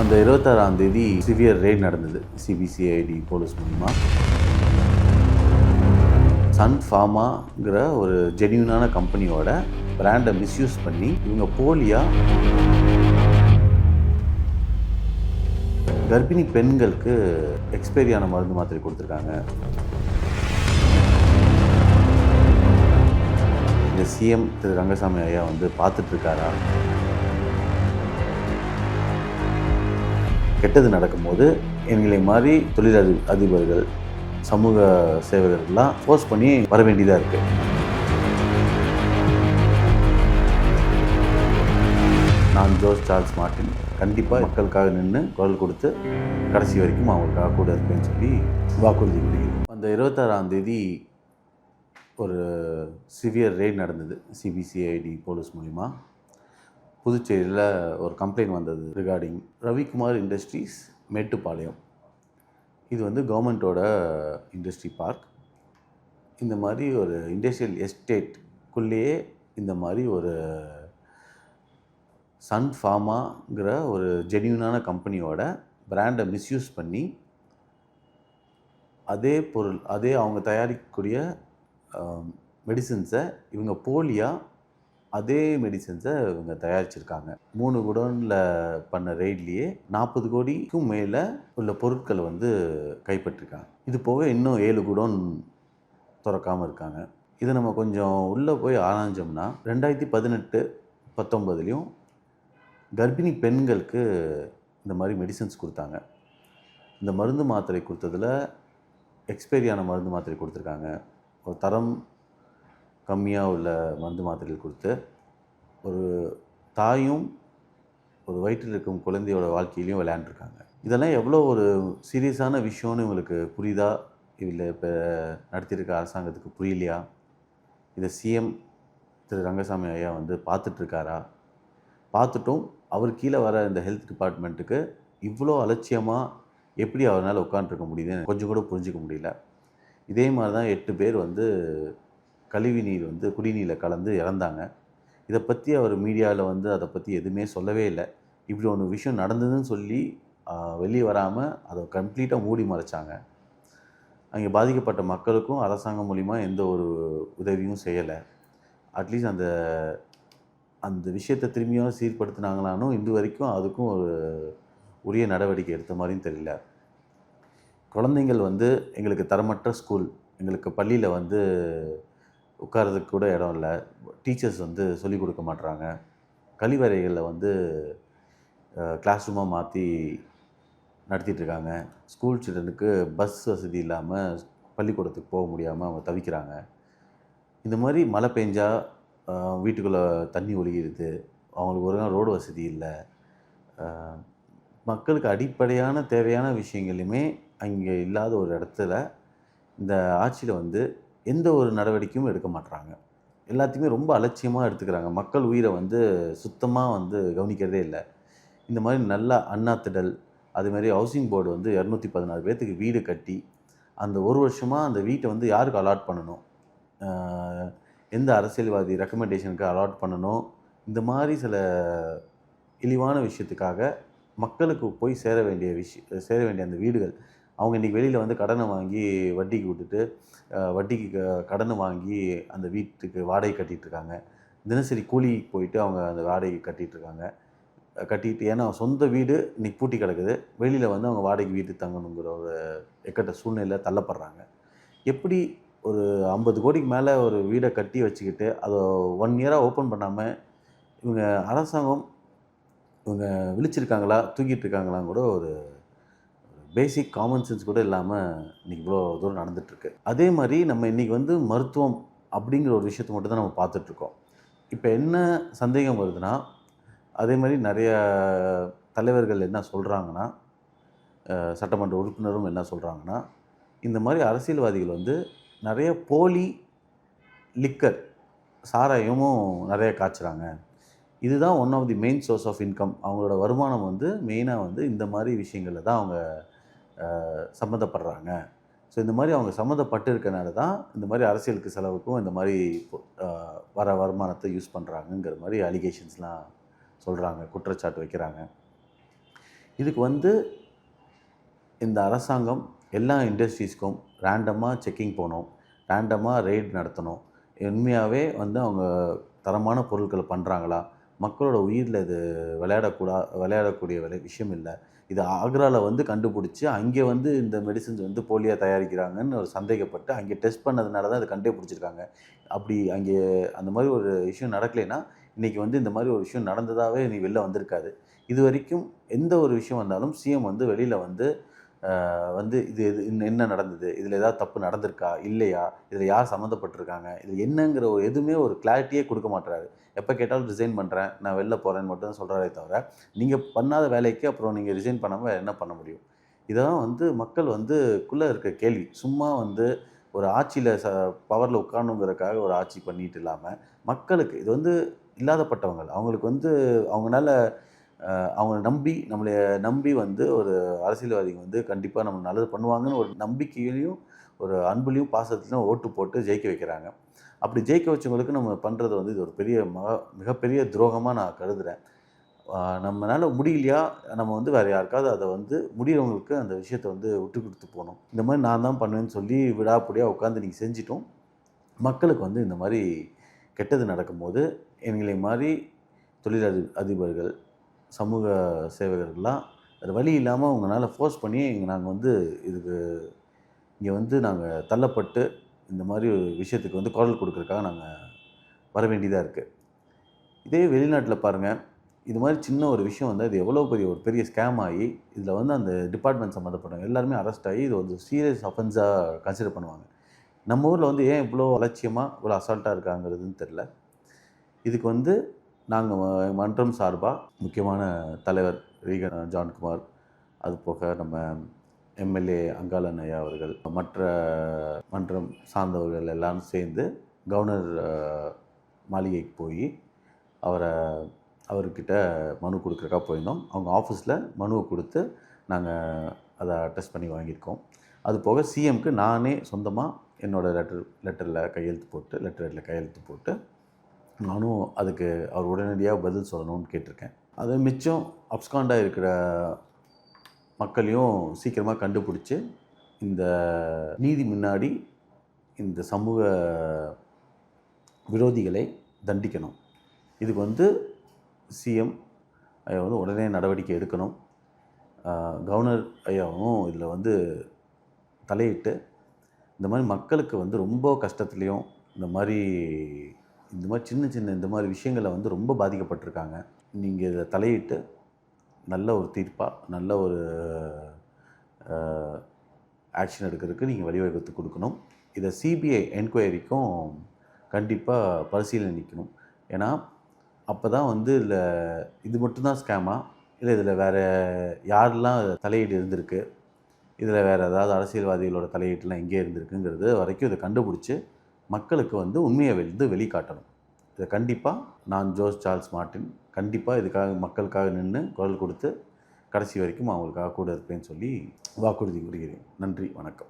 அந்த இருபத்தாறாம் தேதி சிவியர் ரெய்ட் நடந்தது. C B C I D police மூலிமா சன் ஃபார்மாங்கிற ஒரு ஜென்யூனான கம்பெனியோட பிராண்டை மிஸ்யூஸ் பண்ணி இவங்க போலியா கர்ப்பிணி பெண்களுக்கு எக்ஸ்பைரியான மருந்து மாத்திரை கொடுத்துருக்காங்க. இந்த சிஎம் திரு ரங்கசாமி ஐயா வந்து பார்த்துட்ருக்காரா கெட்டது நடக்கும்போது எங்களை மாதிரி தொழிலதி அதிபர்கள் சமூக சேவகர்கள்லாம் ஃபோர்ஸ் பண்ணி வர வேண்டியதாக இருக்குது நான் ஜோஸ் சார்ல்ஸ் மார்ட்டின். கண்டிப்பாக மக்களுக்காக நின்று குரல் கொடுத்து கடைசி வரைக்கும் அவங்களுக்காக கூட இருப்பேன்னு சொல்லி வாக்குறுதி கொடுக்கிறேன். அந்த இருபத்தாறாம் தேதி ஒரு சிவியர் ரெய்ட் நடந்தது. சிபிசிஐடி போலீஸ் மூலிமா புதுச்சேரியில் ஒரு கம்ப்ளைண்ட் வந்தது ரிகார்டிங் ரவிக்குமார் இண்டஸ்ட்ரீஸ் மேட்டுப்பாளையம். இது வந்து கவர்மெண்ட்டோட இண்டஸ்ட்ரி பார்க் இந்த மாதிரி ஒரு இண்டஸ்ட்ரியல் எஸ்டேட்குள்ளேயே இந்த மாதிரி ஒரு சன் ஃபார்மாங்கிற ஒரு ஜென்யூனான கம்பெனியோட பிராண்டை மிஸ்யூஸ் பண்ணி அதே பொருள் அதே அவங்க தயாரிக்கக்கூடிய மெடிசின்ஸை இவங்க போலியாக அதே மெடிசன்ஸை இவங்க தயாரிச்சிருக்காங்க. மூணு குடோனில் பண்ண ரெய்ட்லேயே நாற்பது கோடிக்கும் மேலே உள்ள பொருட்களை வந்து கைப்பற்றிருக்காங்க. இது போக இன்னும் ஏழு குடோன் திறக்காமல் இருக்காங்க. இதை நம்ம கொஞ்சம் உள்ளே போய் ஆராய்ஞ்சோம்னா ரெண்டாயிரத்தி பதினெட்டு பத்தொம்பதுலேயும் கர்ப்பிணி பெண்களுக்கு இந்த மாதிரி மெடிசன்ஸ் கொடுத்தாங்க. இந்த மருந்து மாத்திரை கொடுத்ததில் எக்ஸ்பைரியான மருந்து மாத்திரை கொடுத்துருக்காங்க. ஒரு தரம் கம்மியாக உள்ள மருந்து மாத்திரைகள் கொடுத்து ஒரு தாயும் ஒரு வயிற்றில் இருக்கும் குழந்தையோட வாழ்க்கையிலையும் விளையாண்டுருக்காங்க. இதெல்லாம் எவ்வளோ ஒரு சீரியஸான விஷயம்னு இவங்களுக்கு புரியுதா? இல்லை இப்போ நடத்தியிருக்க அரசாங்கத்துக்கு புரியலையா? இதை சிஎம் திரு ரங்கசாமி ஐயா வந்து பார்த்துட்ருக்காரா? பார்த்துட்டும் அவர் கீழே வர இந்த ஹெல்த் டிபார்ட்மெண்ட்டுக்கு இவ்வளோ அலட்சியமாக எப்படி அவரால் உட்காந்துருக்க முடியுதுன்னு கொஞ்சம் கூட புரிஞ்சிக்க முடியல. இதே மாதிரி தான் எட்டு பேர் வந்து கழிவு நீர் வந்து குடிநீரில் கலந்து இறந்தாங்க. இதை பற்றி அவர் மீடியாவில் வந்து அதை பற்றி எதுவுமே சொல்லவே இல்லை. இப்படி ஒன்று விஷயம் நடந்ததுன்னு சொல்லி வெளியே வராமல் அதை கம்ப்ளீட்டாக மூடி மறைச்சாங்க. அங்கே பாதிக்கப்பட்ட மக்களுக்கும் அரசாங்கம் மூலிமா எந்த ஒரு உதவியும் செய்யலை. அட்லீஸ்ட் அந்த அந்த விஷயத்தை திரும்பியும் சீர்படுத்தினாங்களானும் இன்று வரைக்கும் அதுக்கும் ஒரு உரிய நடவடிக்கை எடுத்த மாதிரியும் தெரியல. குழந்தைங்கள் வந்து எங்களுக்கு தரமற்ற ஸ்கூல் எங்களுக்கு பள்ளியில் வந்து உட்கார்றதுக்கு கூட இடம் இல்லை. டீச்சர்ஸ் வந்து சொல்லிக் கொடுக்க மாட்றாங்க. கழிவறைகளில் வந்து கிளாஸ் ரூமாக மாற்றி நடத்திட்டுருக்காங்க ஸ்கூல் சில்ட்ரனுக்கு பஸ் வசதி இல்லாமல் பள்ளிக்கூடத்துக்கு போக முடியாமல் அவங்க தவிக்கிறாங்க. இந்த மாதிரி மழை பெஞ்சால் வீட்டுக்குள்ளே தண்ணி ஒழுகிடுது அவங்களுக்கு ஒரு நாள் ரோடு வசதி இல்லை. மக்களுக்கு அடிப்படையான தேவையான விஷயங்களையுமே அங்கே இல்லாத ஒரு இடத்துல இந்த ஆட்சியில் வந்து எந்த ஒரு நடவடிக்கையும் எடுக்க மாட்றாங்க. எல்லாத்தையுமே ரொம்ப அலட்சியமாக எடுத்துக்கிறாங்க. மக்கள் உயிரை வந்து சுத்தமாக வந்து கவனிக்கிறதே இல்லை. இந்த மாதிரி நல்ல அண்ணாத்திடல் திடல் அதுமாரி ஹவுசிங் போர்டு வந்து இரநூத்தி பதினாறு பேர்த்துக்கு வீடு கட்டி அந்த ஒரு வருஷமாக அந்த வீட்டை வந்து யாருக்கு அலாட் பண்ணணும்? எந்த அரசியல்வாதி ரெக்கமெண்டேஷனுக்கு அலாட் பண்ணணும்? இந்த மாதிரி சில இழிவான விஷயத்துக்காக மக்களுக்கு போய் சேர வேண்டிய விஷய சேர வேண்டிய அந்த வீடுகள் அவங்க இன்றைக்கி வெளியில் வந்து கடனை வாங்கி வட்டிக்கு விட்டுட்டு வட்டிக்கு க- கடனை வாங்கி அந்த வீட்டுக்கு வாடகை கட்டிகிட்ருக்காங்க தினசரி கூலி போயிட்டு அவங்க அந்த வாடகை கட்டிகிட்ருக்காங்க கட்டிட்டு ஏன்னா சொந்த வீடு இன்றைக்கி பூட்டி கிடக்குது. வெளியில் வந்து அவங்க வாடகைக்கு வீட்டு தங்கணுங்கிற ஒரு எக்கட்ட சூழ்நிலை தள்ளப்படுறாங்க. எப்படி ஒரு ஐம்பது கோடிக்கு மேலே ஒரு வீடை கட்டி வச்சுக்கிட்டு அதை ஒன் இயராக ஓப்பன் பண்ணாமல் இவங்க அரசாங்கம் இவங்க விழிச்சிருக்காங்களா தூக்கிட்டு இருக்காங்களான்னு கூட ஒரு பேசிக் காமன் சென்ஸ் கூட இல்லாமல் இன்றைக்கி இவ்வளோ தூரம் நடந்துட்டுருக்கு. அதே மாதிரி நம்ம இன்றைக்கி வந்து மருத்துவம் அப்படிங்கிற ஒரு விஷயத்தை மட்டும் தான் நம்ம பார்த்துட்ருக்கோம் இப்போ என்ன சந்தேகம் வருதுன்னா அதே மாதிரி நிறைய தலைவர்கள் என்ன சொல்கிறாங்கன்னா சட்டமன்ற உறுப்பினரும் என்ன சொல்கிறாங்கன்னா இந்த மாதிரி அரசியல்வாதிகள் வந்து நிறைய போலி லிக்கர் சாராயமும் நிறைய காய்ச்சுறாங்க. இதுதான் one of the main source of income அவங்களோட வருமானம் வந்து மெயினாக வந்து இந்த மாதிரி விஷயங்களில் தான் அவங்க சம்மந்தப்படுறாங்க. ஸோ இந்த மாதிரி அவங்க சம்மந்தப்பட்டு இருக்கனால தான் இந்த மாதிரி அரசியலுக்கு செலவுக்கும் இந்த மாதிரி வர வருமானத்தை யூஸ் பண்ணுறாங்கங்கிற மாதிரி அலிகேஷன்ஸ்லாம் சொல்கிறாங்க குற்றச்சாட்டு வைக்கிறாங்க. இதுக்கு வந்து இந்த அரசாங்கம் எல்லா இண்டஸ்ட்ரீஸ்க்கும் ரேண்டமாக செக்கிங் போகணும் ரேண்டமாக ரெய்டு நடத்தணும். உண்மையாகவே வந்து அவங்க தரமான பொருட்களை பண்ணுறாங்களா மக்களோட உயிரில் இது விளையாடக்கூடா விளையாடக்கூடிய விளை விஷயம் இல்லை. இது ஆக்ராவில் வந்து கண்டுபிடிச்சி அங்கே வந்து இந்த மெடிசன்ஸ் வந்து போலியாக தயாரிக்கிறாங்கன்னு ஒரு சந்தேகப்பட்டு அங்கே டெஸ்ட் பண்ணதுனால தான் அது கண்டே பிடிச்சிருக்காங்க அப்படி அங்கே அந்த மாதிரி ஒரு விஷயம் நடக்கலைன்னா இன்றைக்கி வந்து இந்த மாதிரி ஒரு விஷயம் நடந்ததாகவே நீ வெளில வந்திருக்காது. இது வரைக்கும் எந்த ஒரு விஷயம் வந்தாலும் சிஎம் வந்து வெளியில் வந்து வந்து இது இது என்ன நடந்தது? இதில் ஏதாவது தப்பு நடந்திருக்கா? இல்லையா? இதில் யார் சம்மந்தப்பட்டிருக்காங்க? இது என்னங்கிற ஒரு எதுவுமே ஒரு கிளாரிட்டியே கொடுக்க மாட்டுறாரு எப்போ கேட்டாலும் ரிசைன் பண்ணுறேன் நான் வெளில போகிறேன்னு மட்டும் தான் சொல்கிறாரே தவிர நீங்கள் பண்ணாத வேலைக்கு அப்புறம் நீங்கள் ரிசைன் பண்ணாமல் என்ன பண்ண முடியும்? இதெல்லாம் வந்து மக்கள் வந்து குள்ளே இருக்க கேள்வி. சும்மா வந்து ஒரு ஆட்சியில் ச பவரில் உட்காரணுங்கிறதுக்காக ஒரு ஆட்சி பண்ணிட்டு இல்லாமல் மக்களுக்கு இது வந்து இல்லாதப்பட்டவங்க. அவங்களுக்கு வந்து அவங்களால அவங்கள நம்பி நம்மளை நம்பி வந்து ஒரு அரசியல்வாதிங்க வந்து கண்டிப்பாக நம்ம நல்லது பண்ணுவாங்கன்னு ஒரு நம்பிக்கையிலையும் ஒரு அன்புலையும் பாசத்துலையும் ஓட்டு போட்டு ஜெயிக்க வைக்கிறாங்க. அப்படி ஜெயிக்க வச்சவங்களுக்கு நம்ம பண்ணுறது வந்து இது ஒரு பெரிய மக மிகப்பெரிய துரோகமாக நான் கருதுகிறேன் நம்மளால் முடியலையா? நம்ம வந்து வேறு யாருக்காவது அதை வந்து முடியறவங்களுக்கு அந்த விஷயத்தை வந்து விட்டு கொடுத்து போகணும். இந்த மாதிரி நான் தான் பண்ணுவேன்னு சொல்லி விடாப்படியாக உட்காந்து நீங்கள் செஞ்சிட்டோம். மக்களுக்கு வந்து இந்த மாதிரி கெட்டது நடக்கும்போது எங்களை மாதிரி தொழிலதி அதிபர்கள் சமூக சேவகர்கள்லாம் அது வழி இல்லாமல் உங்களால் ஃபோர்ஸ் பண்ணி நாங்கள் வந்து இதுக்கு இங்கே வந்து நாங்கள் தள்ளப்பட்டு இந்த மாதிரி விஷயத்துக்கு வந்து குரல் கொடுக்குறக்காக நாங்கள் வர வேண்டியதாக இருக்குது இதே வெளிநாட்டில் பாருங்கள் இது மாதிரி சின்ன ஒரு விஷயம் வந்து அது எவ்வளோ பெரிய ஒரு பெரிய ஸ்கேம் ஆகி இதில் வந்து அந்த டிபார்ட்மெண்ட் சம்மந்தப்பட்டவங்க எல்லாருமே அரெஸ்ட் ஆகி இது வந்து சீரியஸ் அஃபென்ஸாக கன்சிடர் பண்ணுவாங்க. நம்ம ஊரில் வந்து ஏன் இவ்வளோ அலட்சியமாக இவ்வளோ அசால்ட்டாக இருக்காங்கிறதுன்னு தெரில இதுக்கு வந்து நாங்கள் மன்றம் சார்பாக முக்கியமான தலைவர் ரீகன் ஜான்குமார். அது போக நம்ம எம்எல்ஏ அங்காளன் ஐயா அவர்கள் மற்ற மன்றம் சார்ந்தவர்கள் எல்லாரும் சேர்ந்து கவர்னர் மாளிகைக்கு போய் அவரை அவர்கிட்ட மனு கொடுக்குறக்கா போயிருந்தோம். அவங்க ஆஃபீஸில் மனுவை கொடுத்து நாங்கள் அதை அட்டஸ்ட் பண்ணி வாங்கியிருக்கோம். அது போக சிஎம்க்கு நானே சொந்தமாக என்னோடய லெட்டர் லெட்டரில் கையெழுத்து போட்டு லெட்டரில் கையெழுத்து போட்டு நானும் அதுக்கு அவர் உடனடியாக பதில் சொல்லணும்னு கேட்டிருக்கேன். அது மிச்சம் அப்ஸ்காண்டாக இருக்கிற மக்களையும் சீக்கிரமாக கண்டுபிடிச்சி இந்த நீதி முன்னாடி இந்த சமூக விரோதிகளை தண்டிக்கணும். இதுக்கு வந்து சிஎம் ஐயா வந்து உடனே நடவடிக்கை எடுக்கணும். கவர்னர் ஐயாவும் இதில் வந்து தலையிட்டு இந்த மாதிரி மக்களுக்கு வந்து ரொம்ப கஷ்டத்துலேயும் இந்த மாதிரி இந்த மாதிரி சின்ன சின்ன இந்த மாதிரி விஷயங்களை வந்து ரொம்ப பாதிக்கப்பட்டிருக்காங்க. நீங்கள் இதை தலையிட்டு நல்ல ஒரு தீர்ப்பாக நல்ல ஒரு ஆக்ஷன் எடுக்கிறதுக்கு நீங்கள் வழிவகுத்து கொடுக்கணும். இதை சிபிஐ என்கொயரிக்கும் கண்டிப்பாக பரிசீலனை நிற்கணும் ஏன்னா அப்போ தான் வந்து இதில் இது மட்டும்தான் ஸ்கேமா இல்லை இதில் வேறு யாரெல்லாம் தலையீடு இருந்திருக்கு? இதில் வேறு ஏதாவது அரசியல்வாதிகளோட தலையீட்டுலாம் எங்கே இருந்திருக்குங்கிறது வரைக்கும் இதை கண்டுபிடிச்சி மக்களுக்கு வந்து உண்மையை வந்து வெளிக்காட்டணும். இதை கண்டிப்பாக நான் ஜோஸ் சார்ல்ஸ் மார்ட்டின் கண்டிப்பாக இதுக்காக மக்களுக்காக நின்று குரல் கொடுத்து கடைசி வரைக்கும் அவங்களுக்காக கூட இருப்பேன்னு சொல்லி வாக்குறுதி கூறுகிறேன். நன்றி வணக்கம்.